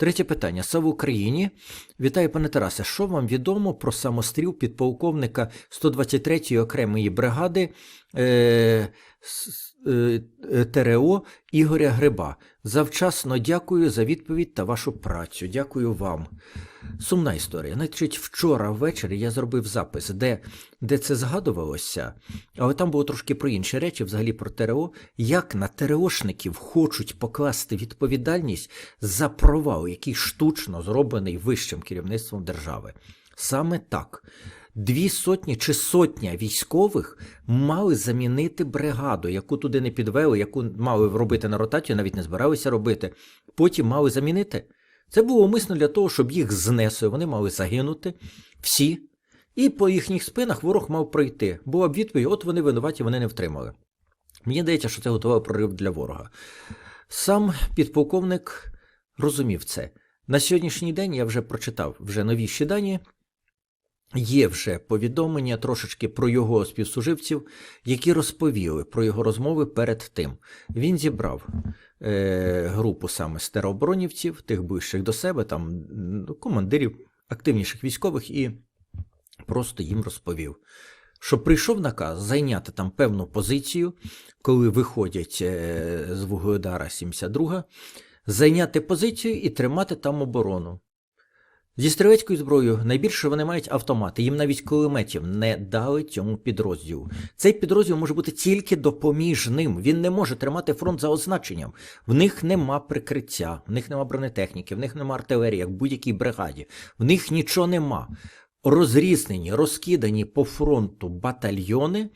Третє питання. Саву Україні. Вітаю, пане Тарасе. Що вам відомо про самостріл підполковника 123-ї окремої бригади е, ТРО Ігоря Гриба? Завчасно дякую за відповідь та вашу працю. Дякую вам. Сумна історія. Навіть вчора ввечері я зробив запис, де, де це згадувалося, але там було трошки про інші речі, взагалі про ТРО, як на ТРОшників хочуть покласти відповідальність за провал, який штучно зроблений вищим керівництвом держави. Саме так. Дві сотні чи сотня військових мали замінити бригаду, яку туди не підвели, яку мали робити на ротацію, навіть не збиралися робити. Потім мали замінити. Це було умисно для того, щоб їх знесли, вони мали загинути всі, і по їхніх спинах ворог мав пройти. Була б відповідь, от вони винуваті, вони не втримали. Мені здається, що це готував прорив для ворога. Сам підполковник розумів це. На сьогоднішній день я вже прочитав вже новіші дані. Є вже повідомлення трошечки про його співслуживців, які розповіли про його розмови перед тим. Він зібрав е, групу саме з тероборонівців, тих ближчих до себе, там ну, командирів активніших військових, і просто їм розповів, що прийшов наказ зайняти там певну позицію, коли виходять е, з Вугледара 72, зайняти позицію і тримати там оборону. Зі стрілецькою зброєю найбільше вони мають автомати, їм навіть кулеметів не дали цьому підрозділу. Цей підрозділ може бути тільки допоміжним. Він не може тримати фронт за означенням. В них нема прикриття, в них нема бронетехніки, в них нема артилерії, як в будь-якій бригаді. В них нічого нема. Розрізнені, розкидані по фронту батальйони,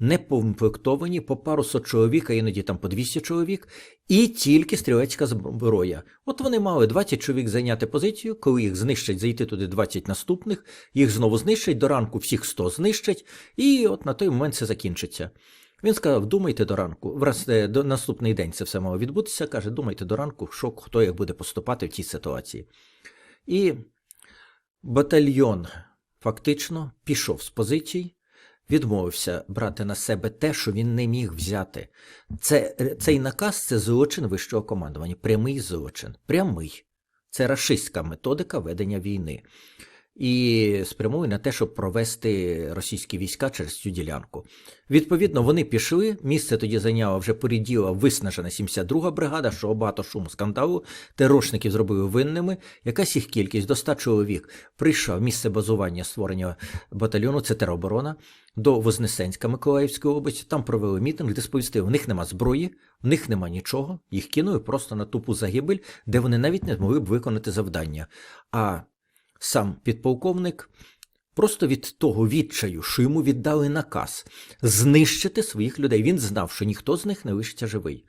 не комплектовані по пару сот чоловік, а іноді там по 200 чоловік, і тільки стрілецька зброя. От вони мали 20 чоловік зайняти позицію, коли їх знищать, зайти туди 20 наступних, їх знову знищать, до ранку всіх 100 знищать, і от на той момент це закінчиться. Він сказав: думайте до ранку. Враз е, до наступний день це все мало відбутися. Каже, думайте до ранку, що хто як буде поступати в цій ситуації. І батальйон фактично пішов з позицій, відмовився брати на себе те, що він не міг взяти. Це, цей наказ це злочин вищого командування, прямий злочин. Прямий. Це рашистська методика ведення війни. І спрямує на те, щоб провести російські війська через цю ділянку. Відповідно, вони пішли. Місце тоді зайняла вже поріділа виснажена 72-га бригада, що багато шуму скандалу. Терошників зробили винними. Якась їх кількість до 100 чоловік прийшла в місце базування створення батальйону, це тероборона, до Вознесенська Миколаївської області. Там провели мітинг, де сповістили, в них нема зброї, в них нема нічого. Їх кинули просто на тупу загибель, де вони навіть не змогли б виконати завдання. А сам підполковник просто від того відчаю, що йому віддали наказ знищити своїх людей. Він знав, що ніхто з них не лишиться живий,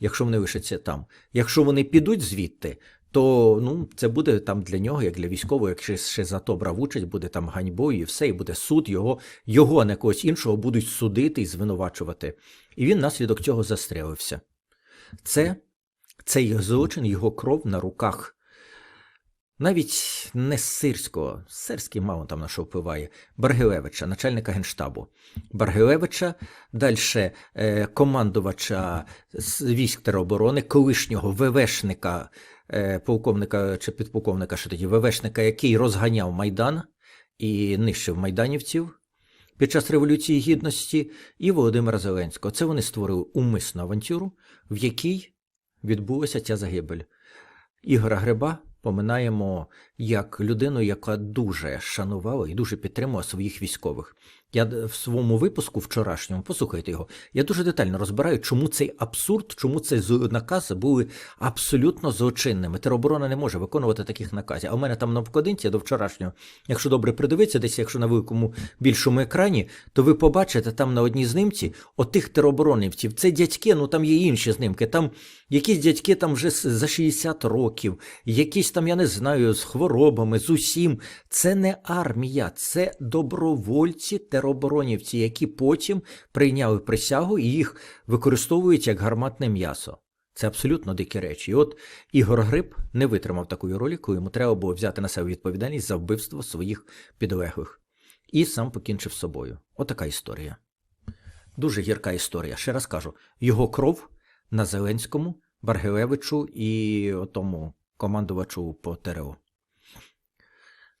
якщо вони лишаться там. Якщо вони підуть звідти, то ну, це буде там для нього, як для військового, якщо ще за то брав участь, буде там ганьбою і все, і буде суд, його, його а не когось іншого будуть судити і звинувачувати. І він наслідок цього застрелився. Це цей злочин, його кров на руках. Навіть не сирського, сирський мало там на що впливає, Баргилевича, начальника генштабу. Баргилевича, далі е, командувача військ тероборони, колишнього ВВшника, е, полковника чи підполковника, що тоді ВВшника, який розганяв Майдан і нищив майданівців під час Революції Гідності, і Володимира Зеленського. Це вони створили умисну авантюру, в якій відбулася ця загибель. Ігора Гриба поминаємо як людину, яка дуже шанувала і дуже підтримувала своїх військових. Я в своєму випуску вчорашньому, послухайте його, я дуже детально розбираю, чому цей абсурд, чому ці з- накази були абсолютно злочинними. Тероборона не може виконувати таких наказів. А у мене там на вкладинці до вчорашнього, якщо добре придивитися, десь якщо на великому більшому екрані, то ви побачите там на одній знимці отих тероборонівців. Це дядьки, ну там є інші знимки. Там якісь дядьки там вже за 60 років, якісь там, я не знаю, з хворобами, з усім. Це не армія, це добровольці тероборонівці, які потім прийняли присягу і їх використовують як гарматне м'ясо. Це абсолютно дикі речі. І от Ігор Гриб не витримав такої ролі, коли йому треба було взяти на себе відповідальність за вбивство своїх підлеглих. І сам покінчив з собою. Отака історія. Дуже гірка історія. Ще раз кажу: його кров на Зеленському, Баргилевичу і тому командувачу по ТРО.